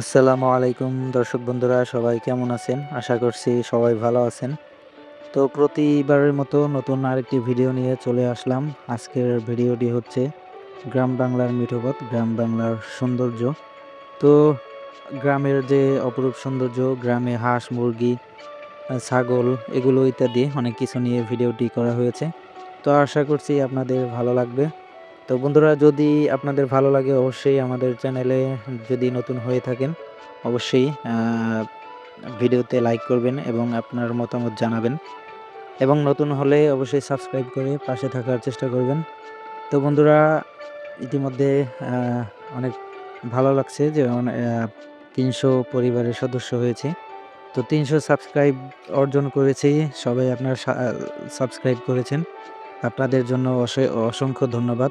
আসসালামু আলাইকুম দর্শক বন্ধুরা, সবাই কেমন আছেন? আশা করছি সবাই ভালো আছেন। তো প্রতিবারের মতো নতুন আরেকটি ভিডিও নিয়ে চলে আসলাম। আজকের ভিডিওটি হচ্ছে গ্রাম বাংলার মিঠোপথ, গ্রাম বাংলার সৌন্দর্য। তো গ্রামের যে অপরূপ সৌন্দর্য, গ্রামে হাঁস, মুরগি, ছাগল, এগুলো ইত্যাদি অনেক কিছু নিয়ে ভিডিওটি করা হয়েছে। তো আশা করছি আপনাদের ভালো লাগবে। তো বন্ধুরা, যদি আপনাদের ভালো লাগে, অবশ্যই আমাদের চ্যানেলে যদি নতুন হয়ে থাকেন, অবশ্যই ভিডিওতে লাইক করবেন এবং আপনার মতামত জানাবেন। এবং নতুন হলে অবশ্যই সাবস্ক্রাইব করে পাশে থাকার চেষ্টা করবেন। তো বন্ধুরা, ইতিমধ্যে অনেক ভালো লাগছে যে তিনশো পরিবারের সদস্য হয়েছে। তো তিনশো সাবস্ক্রাইব অর্জন করেছি, সবাই আপনার সাবস্ক্রাইব করেছেন। আপনাদের জন্য অসে- অসংখ্য ধন্যবাদ।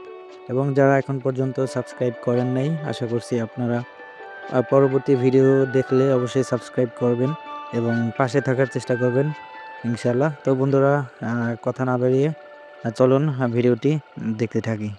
এবং যারা এখন পর্যন্ত সাবস্ক্রাইব করেন নাই, আশা করছি আপনারা পরবর্তী ভিডিও দেখলে অবশ্যই সাবস্ক্রাইব করবেন এবং পাশে থাকার চেষ্টা করবেন ইনশাল্লাহ তো বন্ধুরা কথা না বাড়িয়ে চলুন ভিডিওটি দেখতে থাকি।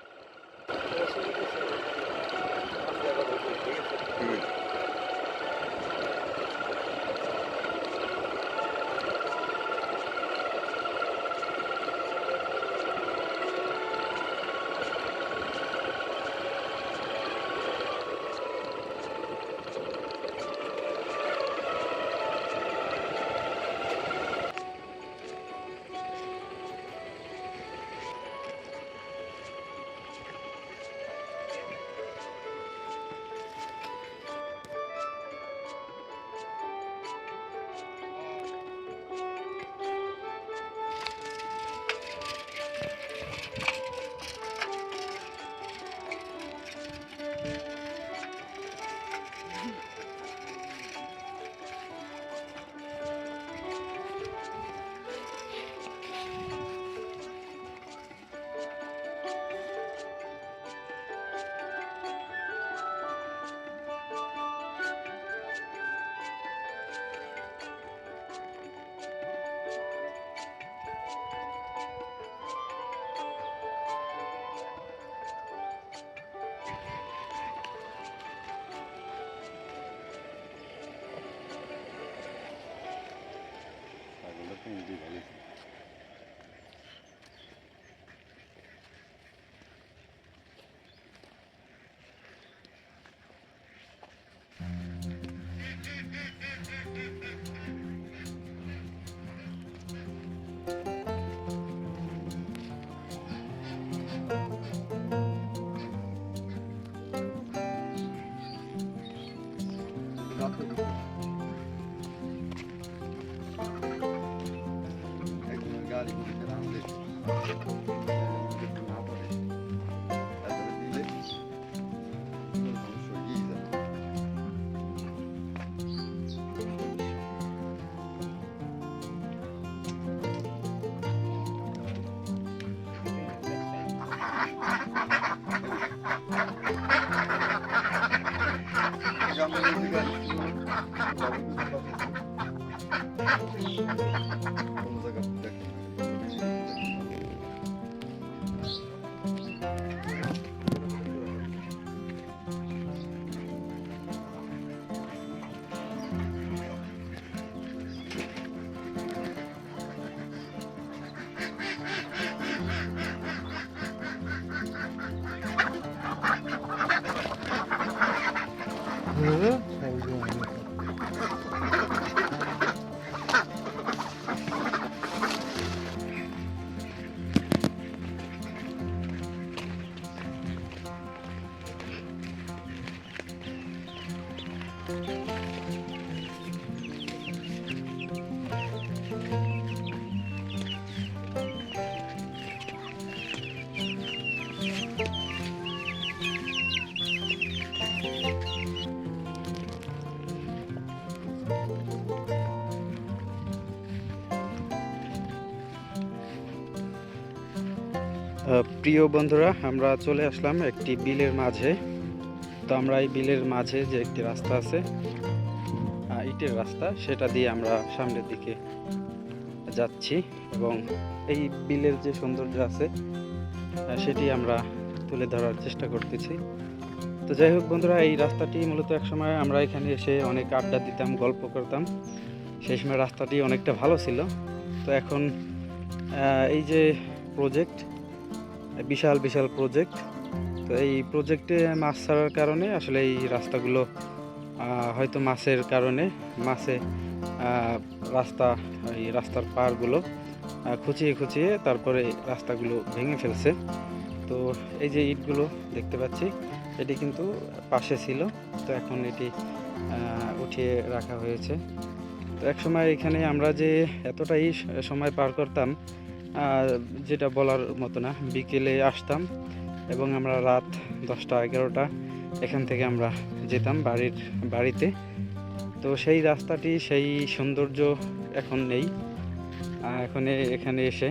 Harika. หือ প্রিয় বন্ধুরা, আমরা চলে আসলাম একটি বিলের মাঝে। তো আমরা এই বিলের মাঝে যে একটি রাস্তা আছে ইটের রাস্তা, সেটা দিয়ে আমরা সামনের দিকে যাচ্ছি এবং এই বিলের যে সৌন্দর্য আছে সেটি আমরা তুলে ধরার চেষ্টা করতেছি। তো যাই হোক বন্ধুরা, এই রাস্তাটি মূলত একসময় আমরা এখানে এসে অনেক আড্ডা দিতাম, গল্প করতাম। সেই সময় রাস্তাটি অনেকটা ভালো ছিল। তো এখন এই যে প্রজেক্ট বিশাল বিশাল প্রজেক্ট তো এই প্রজেক্টে মাছ ছাড়ার কারণে আসলে এই রাস্তাগুলো হয়তো মাছের কারণে মাছে রাস্তা, এই রাস্তার পারগুলো খুঁচিয়ে খুঁচিয়ে তারপরে রাস্তাগুলো ভেঙে ফেলছে। তো এই যে ইটগুলো দেখতে পাচ্ছি, এটি কিন্তু পাশে ছিল, তো এখন এটি উঠিয়ে রাখা হয়েছে। তো এক সময় এখানে আমরা যে এতটাই সময় পার করতাম যেটা বলার মতো না, বিকেলে আসতাম এবং আমরা রাত দশটা, এগারোটা এখান থেকে আমরা যেতাম বাড়ির, বাড়িতে। তো সেই রাস্তাটি, সেই সৌন্দর্য এখন নেই। এখন এখানে এসে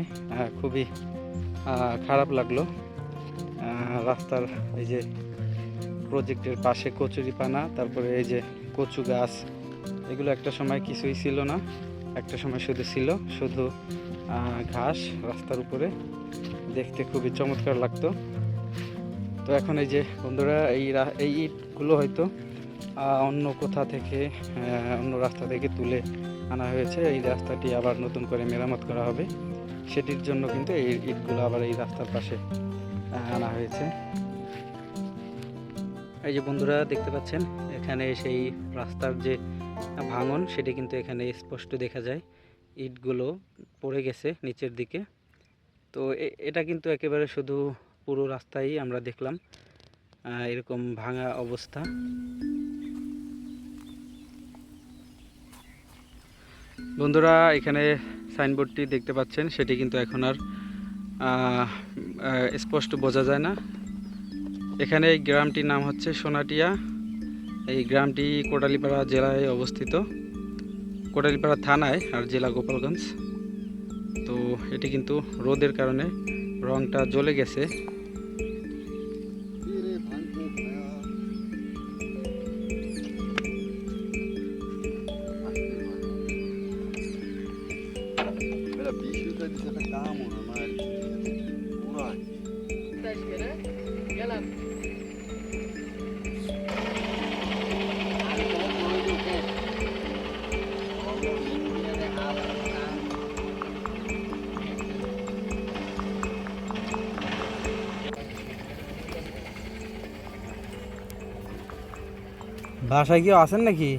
খুবই খারাপ লাগল। রাস্তার এই যে প্রজেক্টের পাশে কচুরিপানা, তারপরে এই যে কচু গাছ, এগুলো একটা সময় কিছুই ছিল না। একটা সময় শুধু ছিল, শুধু ঘাস রাস্তার উপরে। দেখতে খুবই চমৎকার লাগতো। তো এখন এই যে বন্ধুরা, এই এই ইটগুলো হয়তো অন্য কোথা থেকে অন্য রাস্তা থেকে তুলে আনা হয়েছে। এই রাস্তাটি আবার নতুন করে মেরামত করা হবে। সেটির জন্য কিন্তু এই ইটগুলো আবার এই রাস্তার পাশে আনা হয়েছে। এই যে বন্ধুরা, দেখতে পাচ্ছেন, এখানে সেই রাস্তার যে ভাঙন, সেটি কিন্তু এখানে স্পষ্ট দেখা যায়। ইটগুলো পড়ে গেছে নিচের দিকে। তো এটা কিন্তু একেবারে শুধু পুরো রাস্তায় আমরা দেখলাম। এরকম ভাঙা অবস্থা। বন্ধুরা, এখানে সাইনবোর্ডটি দেখতে পাচ্ছেন, সেটি কিন্তু এখন আর স্পষ্ট বোঝা যায় না। এখানে গ্রামটির নাম হচ্ছে সোনাটিয়া। এই গ্রামটি কোটালিপাড়া জেলায় অবস্থিত। কোটালিপাড়া থানায় আর জেলা গোপালগঞ্জ। তো এটি কিন্তু রোদের কারণে রংটা জ্বলে গেছে। বাসায় কেউ আছেন নাকি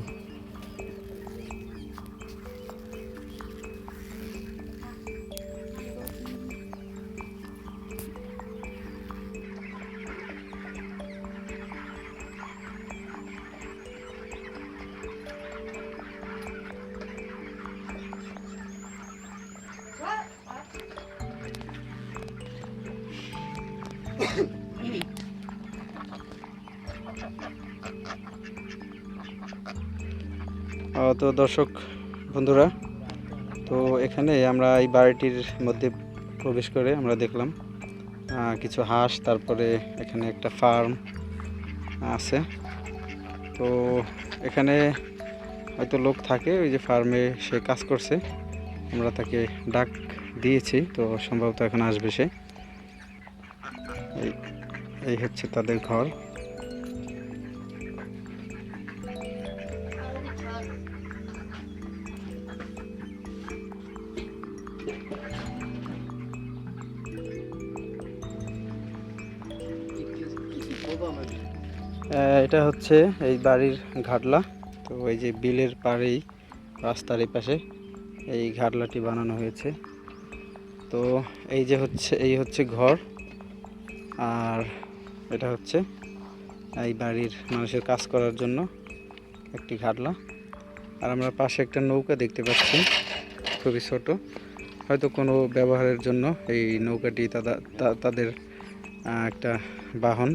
আহ, তো দর্শক বন্ধুরা, তো এখানে আমরা এই বাড়িটির মধ্যে প্রবেশ করে আমরা দেখলাম কিছু হাঁস, তারপরে এখানে একটা ফার্ম আছে। তো এখানে হয়তো লোক থাকে, ওই যে ফার্মে সে কাজ করছে, আমরা তাকে ডাক দিয়েছি, তো সম্ভবত এখন আসবে সে। এই হচ্ছে তাদের ঘর। এটা হচ্ছে এই বাড়ির ঘাটলা। তো ওই যে বিলের পাড়েই, রাস্তার এই পাশে এই ঘাটলাটি বানানো হয়েছে। তো এই যে হচ্ছে, এই হচ্ছে ঘর। আর এটা হচ্ছে এই বাড়ির মানুষের কাজ করার জন্য একটি ঘাটলা। আর আমরা পাশে একটা নৌকা দেখতে পাচ্ছি, খুবই ছোট। হয়তো কোনো ব্যবহারের জন্য এই নৌকাটি তাদের একটা বাহন।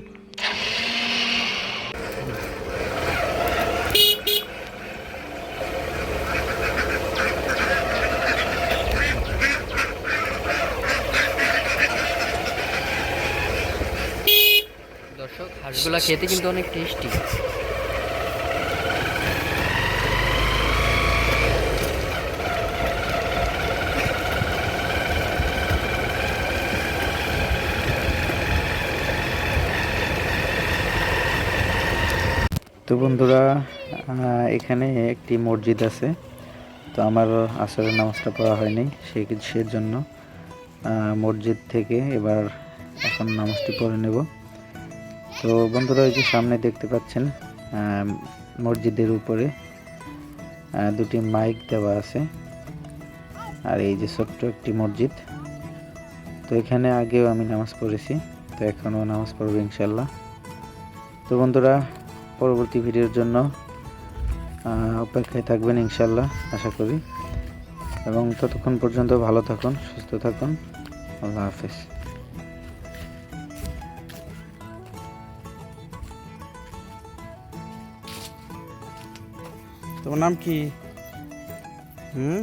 হাঁসগুলা খেতে কিন্তু অনেক টেস্টি তো বন্ধুরা এখানে একটি মসজিদ আছে। তো আমার আসরের নামাজটা পড়া হয়নি সেই সেজন্য মসজিদ থেকে এবার এখন নামাজটি পড়ে নেব। তো বন্ধুরা ওই যে সামনে দেখতে পাচ্ছেন মসজিদের উপরে দুটি মাইক দেওয়া আছে, আর এই যে ছোট্ট একটি মসজিদ। তো এখানে আগেও আমি নামাজ পড়েছি, তো এখনও নামাজ পড়ব ইনশাল্লাহ তো বন্ধুরা, পরবর্তী ভিডিওর জন্য অপেক্ষায় থাকবেন ইনশাল্লাহ আশা করি। এবং ততক্ষণ পর্যন্ত ভালো থাকুন, সুস্থ থাকুন। আল্লাহ হাফেজ। তোমার নাম কি? হুম?